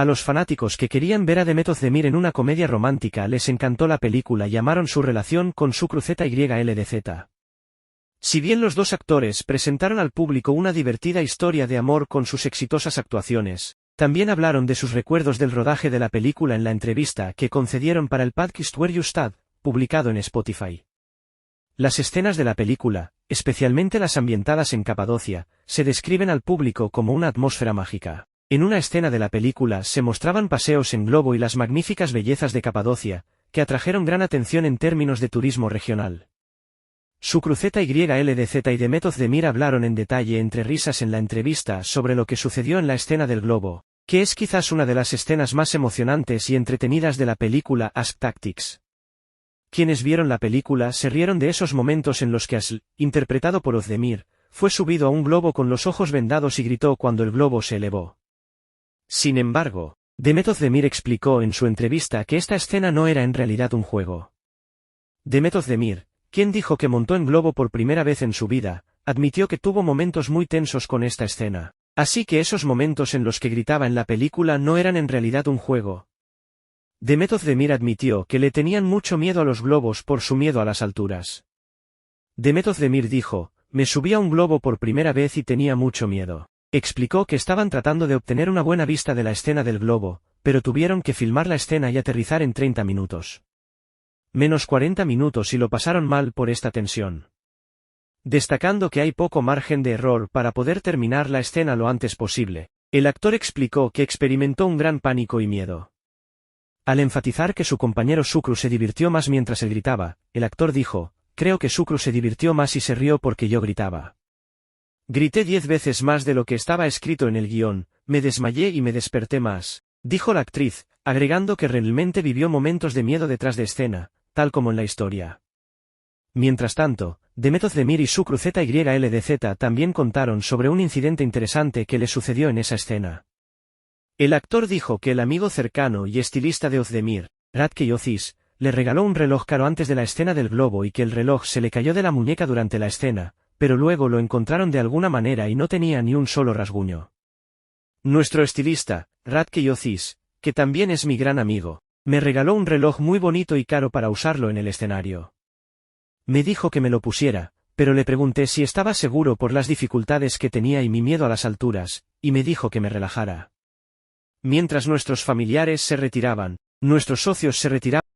A los fanáticos que querían ver a Demet Özdemir en una comedia romántica les encantó la película y llamaron su relación con su cruceta YLDZ. Si bien los dos actores presentaron al público una divertida historia de amor con sus exitosas actuaciones, también hablaron de sus recuerdos del rodaje de la película en la entrevista que concedieron para el podcast Where You Stand, publicado en Spotify. Las escenas de la película, especialmente las ambientadas en Capadocia, se describen al público como una atmósfera mágica. En una escena de la película se mostraban paseos en globo y las magníficas bellezas de Capadocia, que atrajeron gran atención en términos de turismo regional. Su cruceta YLDZ y Demet Özdemir hablaron en detalle entre risas en la entrevista sobre lo que sucedió en la escena del globo, que es quizás una de las escenas más emocionantes y entretenidas de la película Ask Tactics. Quienes vieron la película se rieron de esos momentos en los que Asl, interpretado por Ozdemir, fue subido a un globo con los ojos vendados y gritó cuando el globo se elevó. Sin embargo, Demet Ozdemir explicó en su entrevista que esta escena no era en realidad un juego. Demet Ozdemir, quien dijo que montó en globo por primera vez en su vida, admitió que tuvo momentos muy tensos con esta escena. Así que esos momentos en los que gritaba en la película no eran en realidad un juego. Demet Özdemir admitió que le tenían mucho miedo a los globos por su miedo a las alturas. Demet Özdemir dijo, me subí a un globo por primera vez y tenía mucho miedo. Explicó que estaban tratando de obtener una buena vista de la escena del globo, pero tuvieron que filmar la escena y aterrizar en 30 minutos. Menos 40 minutos y lo pasaron mal por esta tensión destacando que hay poco margen de error para poder terminar la escena lo antes posible. El actor explicó que experimentó un gran pánico y miedo. Al enfatizar que su compañero Sucru se divirtió más mientras él gritaba, el actor dijo, creo que Sucru se divirtió más y se rió porque yo gritaba. Grité diez veces más de lo que estaba escrito en el guion, me desmayé y me desperté más, dijo la actriz, agregando que realmente vivió momentos de miedo detrás de escena, tal como en la historia. Mientras tanto, Demet Özdemir y su cruceta YLDZ también contaron sobre un incidente interesante que le sucedió en esa escena. El actor dijo que el amigo cercano y estilista de Ozdemir, Radke Yocis, le regaló un reloj caro antes de la escena del globo y que el reloj se le cayó de la muñeca durante la escena, pero luego lo encontraron de alguna manera y no tenía ni un solo rasguño. Nuestro estilista, Radke Yocis, que también es mi gran amigo, me regaló un reloj muy bonito y caro para usarlo en el escenario. Me dijo que me lo pusiera, pero le pregunté si estaba seguro por las dificultades que tenía y mi miedo a las alturas, y me dijo que me relajara. Mientras nuestros familiares se retiraban, nuestros socios se retiraban